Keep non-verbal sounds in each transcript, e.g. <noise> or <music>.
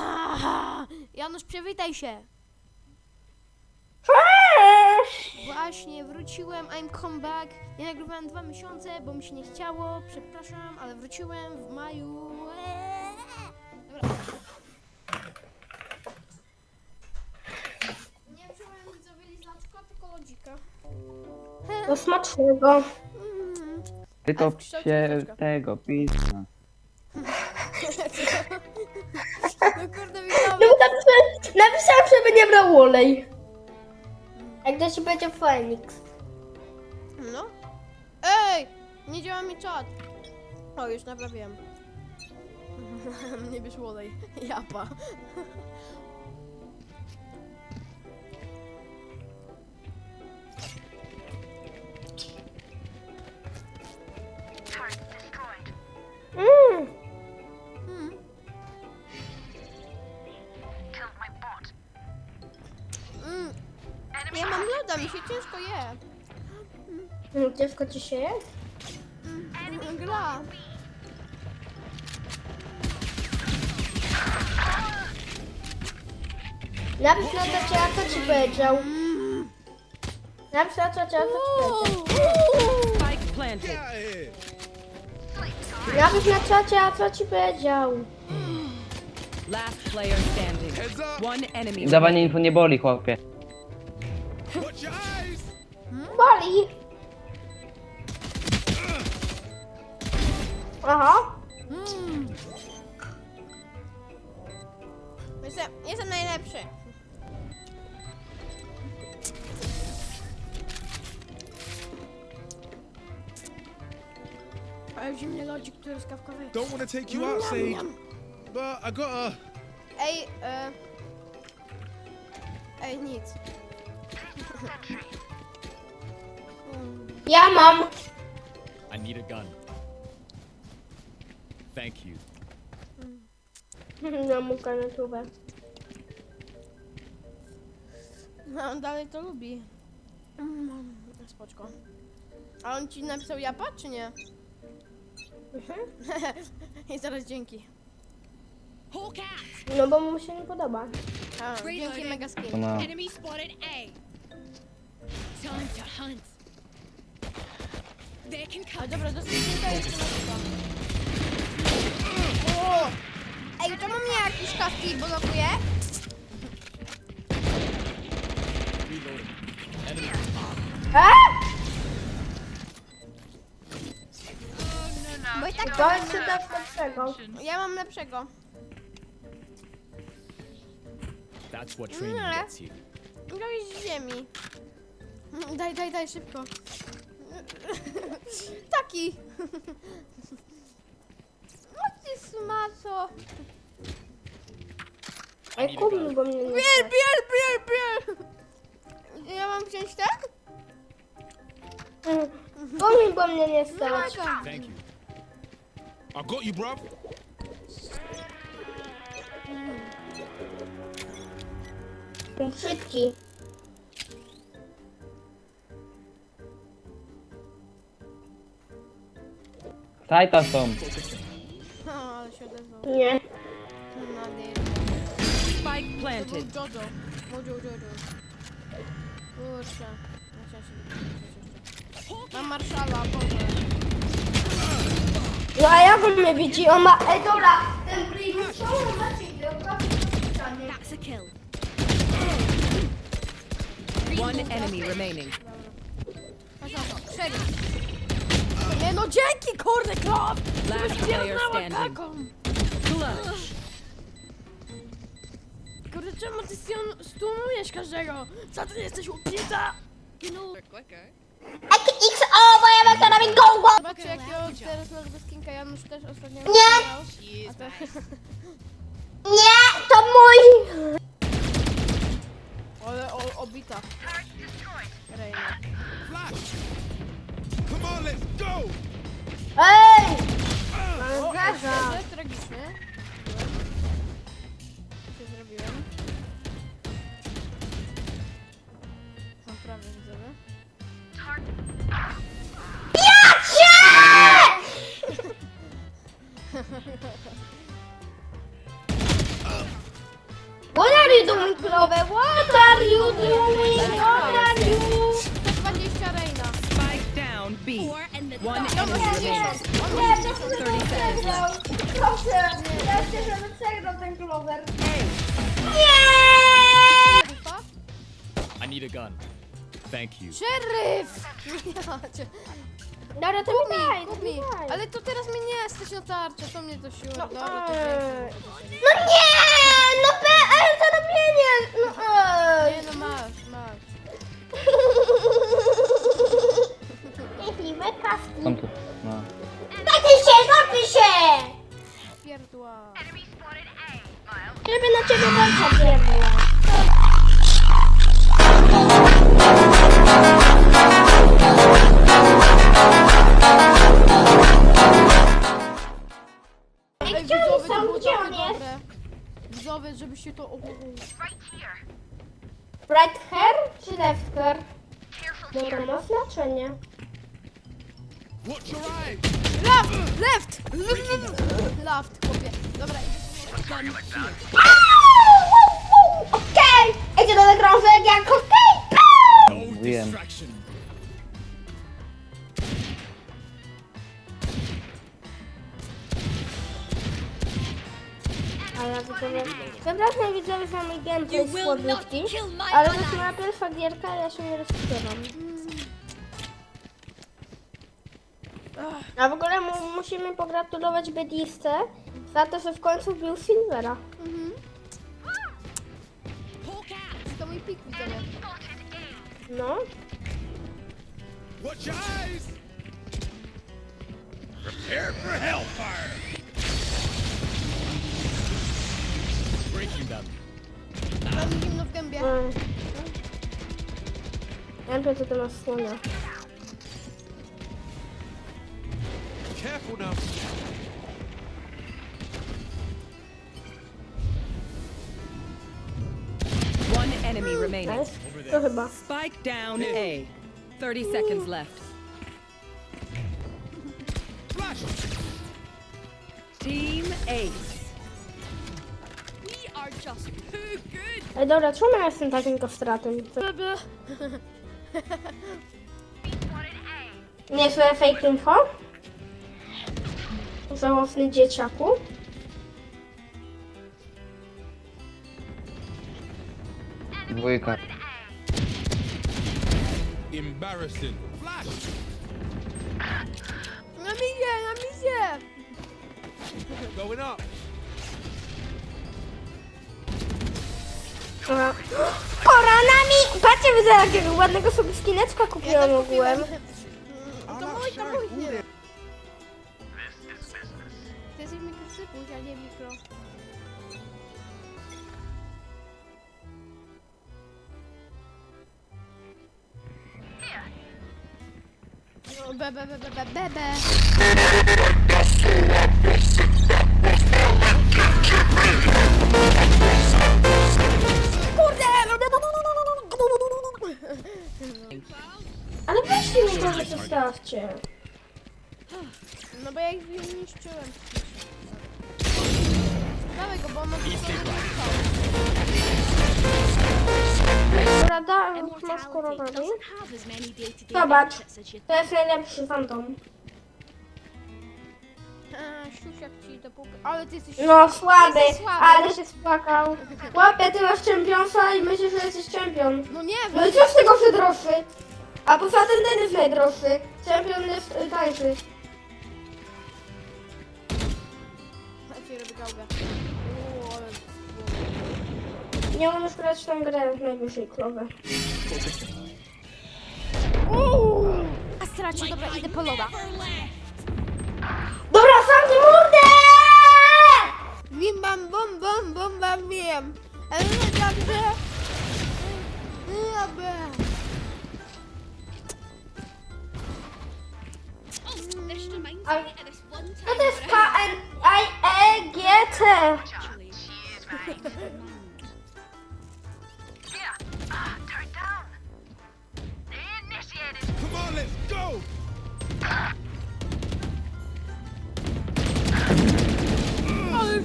Aha! Janusz, przywitaj się. Cześć! Właśnie, wróciłem, I'm come back. Nie nagrywałem dwa miesiące, bo mi się nie chciało, przepraszam, ale wróciłem w maju. Eee. Dobra. Nie wziąłem widzowie lizaczka, tylko lodzika. Do smacznego. Mm. Ty A to w kształcie tego pizza. No kurde, No widzowie. bo napisałem, napisałem, żeby nie brał olej. Jak to się będzie Phoenix. No. Ej! Nie działa mi czat. O, już naprawiłem. <laughs> nie bierz olej. <laughs> Japa. Ja mi się ciężko je. Mm, Ciężko ci się je? Mm. Gra. Napisz na czacie, a co ci powiedział. Napisz na czacie, a co ci powiedział. Spike planted. Napisz na czacie, a co ci powiedział. Last player standing. One enemy. Dawanie info nie boli, chłopie. Boli. Aha. Mm. Jestem, jestem najlepszy. Ale zimny lodzik, który jest kawkowy. Don't want to take you out, Sage, but I gotta. Ej, e... Ej, nic. <laughs> Ja mam. I need a gun. Thank you. <laughs> Na mu kanetówę. No, on dalej to lubi. Mm, spoczko. A on ci napisał japa, czy nie? Mhm. <laughs> I zaraz dzięki. <laughs> No bo mu się nie podoba. A, dzięki mega To skin. na... Enemy spotted A. Time to hunt. Ale dobra, dosyć jeszcze na chyba. O! Ej, czemu mnie jakiś kaski blokuje? A! Bo i tak To jest chyba lepszego. ja mam lepszego. That's what training Nie. gets you. Z ziemi. Daj, daj, daj, szybko. <laughs> Taki. No ty smaco. Ej, kup mi, bo mnie nie Biel, biel, biel, biel. Ja mam wziąć ten? Mm. Kup mi, bo mnie nie stać. Mega. Thank you. I got you, bruv. Szybki. Sajta są. O, ale się odezwał. Nie. Na nie. Spike To był planted. Jojo. Mojo Jojo. Kurczę. Ja chciałem się dowiedzieć. Mam Marszala, Boże. No a jak on mnie widzi? On ma... Ej, dobra. Ten Primus, co on ma ci? That's a kill. One enemy remaining. Dzięki, kurde, klop! Last player standing. taką. Clutch. Kurde, czemu ty stun- stunujesz każdego? Co ty jesteś upita? XO, bo ja mam teraz mi gołgo. Zobaczcie jakiego teraz masz bez skinka, Janusz też ostatnio Nie. miał. A to... <laughs> Nie, to mój. Ale o, obita. Flash. Come on, let's go. Ej! O, tragiczny. Co zrobiłem? Mam prawie widzowie. Cię! are you doing, Clover? What are you doing? What are you... 120 Reina. Spike down B. One dog. enemy remaining. Nie, to chcę, żeby przegrał. Proszę, ja chcę, żeby przegrał ten Clover. Nie! I need a gun. Thank you. Szeryf! Dobra, to Kup mi daj, kup to mi. daj. Ale to teraz mnie nie stać na tarczę, to mnie to siła. Dobra, to wiem. No nie! No be, ale zarobienie! No ej! Nie no masz, kaski. Są tu. No. Dajcie się, złapię się! Pierdła. Żeby na ciebie walca pierdła. Ej, gdzie widzowie, oni to są? było Gdzie takie on jest? dobre. Widzowie, żebyście to... O, o, o. Right hair czy left hair? Dobra, ma znaczenie. Watch your eyes. Left! Left! Left, chłopie. Dobra, Okej! Idzie do nagrążek jak okej! No Wiem. distraction. Ale widzowie, przepraszam widzowie za mój gameplay kill my ale to jest moja pierwsza gierka, ja się nie rozpieram. A w ogóle mu, musimy pogratulować Bedisce za to, że w końcu wbił Silvera. Out. to mój pik, widzowie. No. Watch your eyes. Prepare for hellfire. Breaking them. Mam zimno w gębie. Mm. Ja wiem, co masz słonia. Careful now. One enemy remaining. Nice. To chyba. Spike down A. 30 seconds left. Flash. Team Ace. We are just too good. Ej, dobra, czemu ja jestem takim kostratem? Bebe. Niezłe fake info. Żałosny dzieciaku. Dwójka. Embarrassing. Flash. Na mizie, na mizie! Going up. A. Koronami! Patrzcie, widzę jakiego ładnego sobie skineczka kupiłam ogółem. Jesteś mikrosypuś, a nie mikro. No, be, be, be, be, be, be, be. Ale weźcie mi że zostawcie. No bo ja ich niszczyłem. Dawaj go, bo on ma Rada, masz koronami. Zobacz. To jest najlepszy fantom. Siusiak ci do pupy. Ale ty jesteś... No słaby, Jesteś słaby. ale się spłakał. Łapie, ty masz czempionsa i myślisz, że jesteś czempion. No nie No wiem. i co z tego? A poza tym ten jest najdroższy. Czempion jest y, tańszy. Uuu, ale... Nie umiesz grać w tą grę w najwyższej klowę. A straci, dobra, idę po loda. Dobra, sam ty mordę! Bim bam bom bom bom bam bim. Ale no dobrze. Dobra. Oh, I-. Co to jest where Egghette. <laughs> Come on, let's go!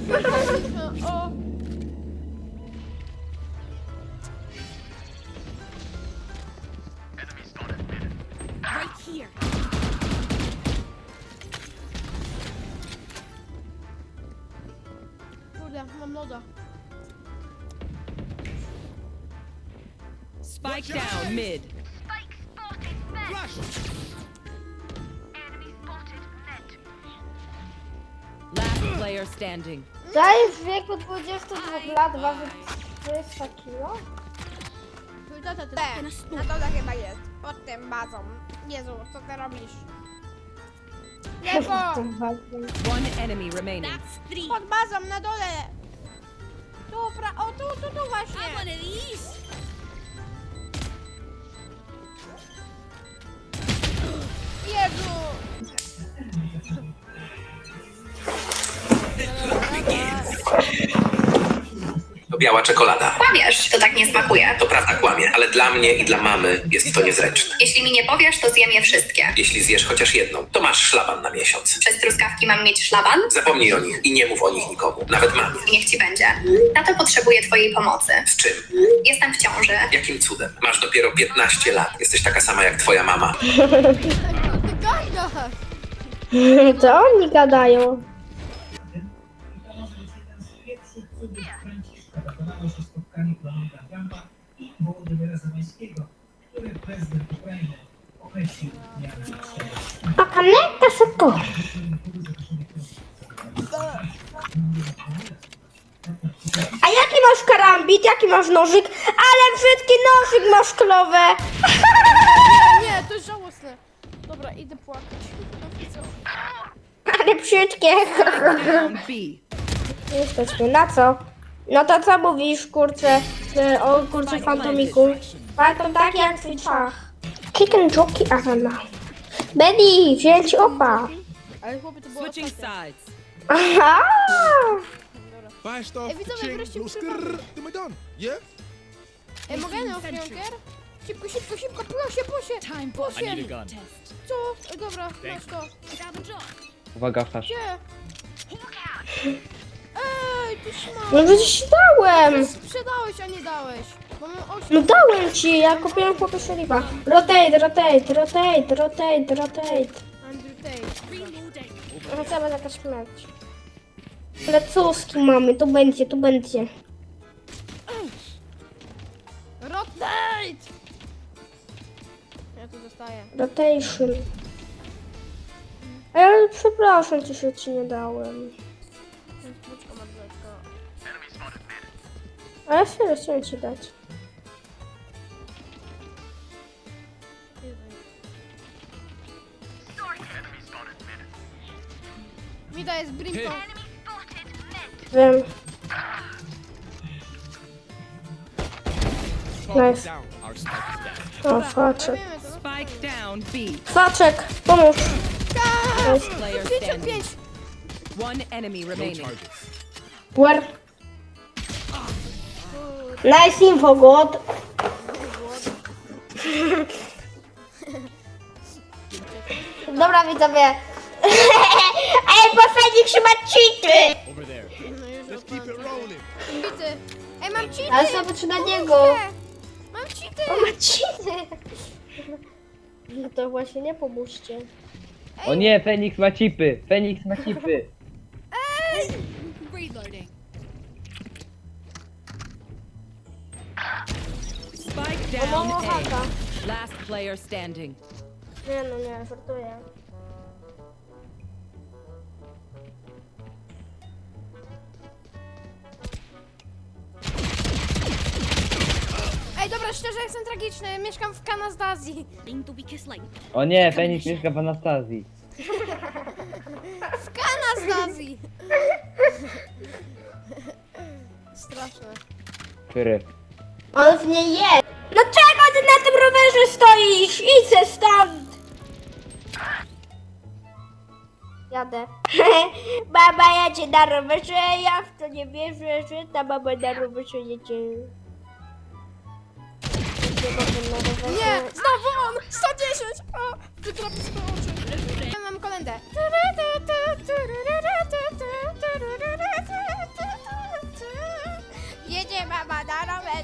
<laughs> oh, Spike down mid. Flash. Last player standing. Zaj w wieku 22 lat waży 400 kilo? Tata to na dole chyba jest. Pod tym bazą. Jezu, co ty robisz? Lewo! One enemy remaining. That's three. Pod bazą, na dole! Tu, pra... O, tu, tu, tu one właśnie! of these. Biała czekolada. Kłamiesz, to tak nie smakuje. To prawda kłamie, ale dla mnie i dla mamy jest to niezręczne. Jeśli mi nie powiesz, to zjem je wszystkie. Jeśli zjesz chociaż jedną, to masz szlaban na miesiąc. Przez truskawki mam mieć szlaban? Zapomnij o nich i nie mów o nich nikomu, nawet mamie. Niech ci będzie. Tato potrzebuje twojej pomocy. Z czym? Jestem w ciąży. Jakim cudem? Masz dopiero 15 lat. Jesteś taka sama jak twoja mama. <laughs> <laughs> To oni gadają. A kaneka szybko. A jaki masz karambit? Jaki masz nożyk? Ale brzydki nożyk masz klowe. <laughs> Nie, to jest żałosne. Dobra, idę płakać. I? Ale brzydkie. Down B. Jesteśmy, na co? No to co mówisz, kurczę, że o kurczę fantomiku? Fantom tak jak twój czach. Chicken jockey arena. Benny, wziąć opa. Ale chłopie, to było Switching ostatnie. sides. Aha! Five star. Ej, widzowie, ching, wreszcie blue ukrywamy. skrrr. Then we're done. Yeah? Ej, mogę na fionker? Szybko, szybko, szybko, proszę, proszę. Time Proszę. I need a gun. Test. Co? Ej, dobra, masz to. And. Uwaga, flash. Gdzie? Ej, ty No szmat. przecież ci dałem. Sprzedałeś, a nie dałeś. Bo mam 8. No dałem ci, ja kupiłem chłopie szelifa. Rotate, rotate, rotate, rotate, rotate. Andrew Tate. Reloading. No jakaś śmierć. Plecuski mamy, tu będzie, tu będzie. Rotate! Ja tu zostaję. Rotation. Ale przepraszam że ci nie dałem. A ja serio chciałem ci dać. Mida jest Brimstone. Wiem. Nice. O, faczek. Robimy to. Spike down B. Faczek, pomóż. Player 55! standing. One enemy remaining. Where? Nice info, God. Dobra widzowie. <laughs> Ej, bo Fenix ma cheaty. No już. Ej, mam cheaty! Ale zobacz na niego. Mam cheaty! On ma cheaty. No to właśnie nie pomóżcie. O nie, Feniks ma chipy! Feniks ma chipy! Reloading. Spike down haka. A. Last player standing. Nie no, nie, żartuję. Ej, dobra, szczerze jestem tragiczny. Mieszkam w link. O nie, Feniks mieszka w Anastazji. <laughs> W Kanazazji! Straszne. Który? On w niej jest. No rowerze stoisz? Idź se stąd. Jadę. Baba jedzie na rowerze, ja w to nie wierzę, że ta baba na rowerze jedzie. Nie! Znowu on! 110! O! Wytrapi swoje oczy. Ja mam kolendę.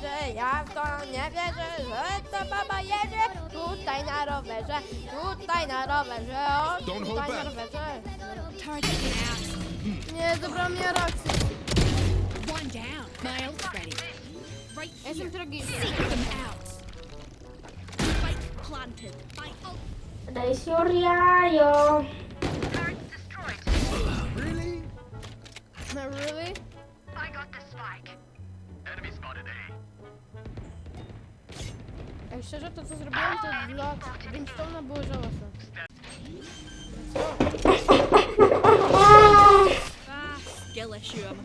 wierzę, ja w to nie wierzę, że to baba jedzie tutaj na rowerze, tutaj na rowerze, o, tutaj na rowerze. Nie, dobra mnie Roxy. One down. My ready. Jestem tragiczny. Daj your no, really? I got the spike. Enemy spotted A szczerze, to co zrobiłem, to dla Brimstone'a było żałosne.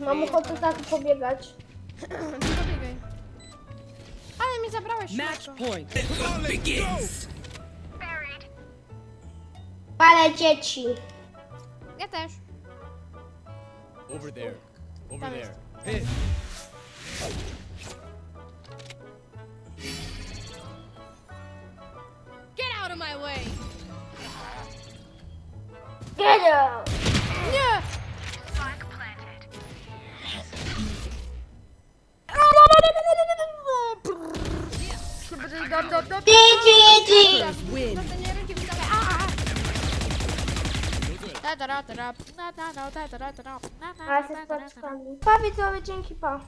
Mam ochotę tak pobiegać. Nie pobiegaj. Ale mi zabrałeś Match szybko. point. Go. Palę dzieci. Ja też. Over there. Over there. Hit. Spaczkami. Pa widzowie, dzięki pa.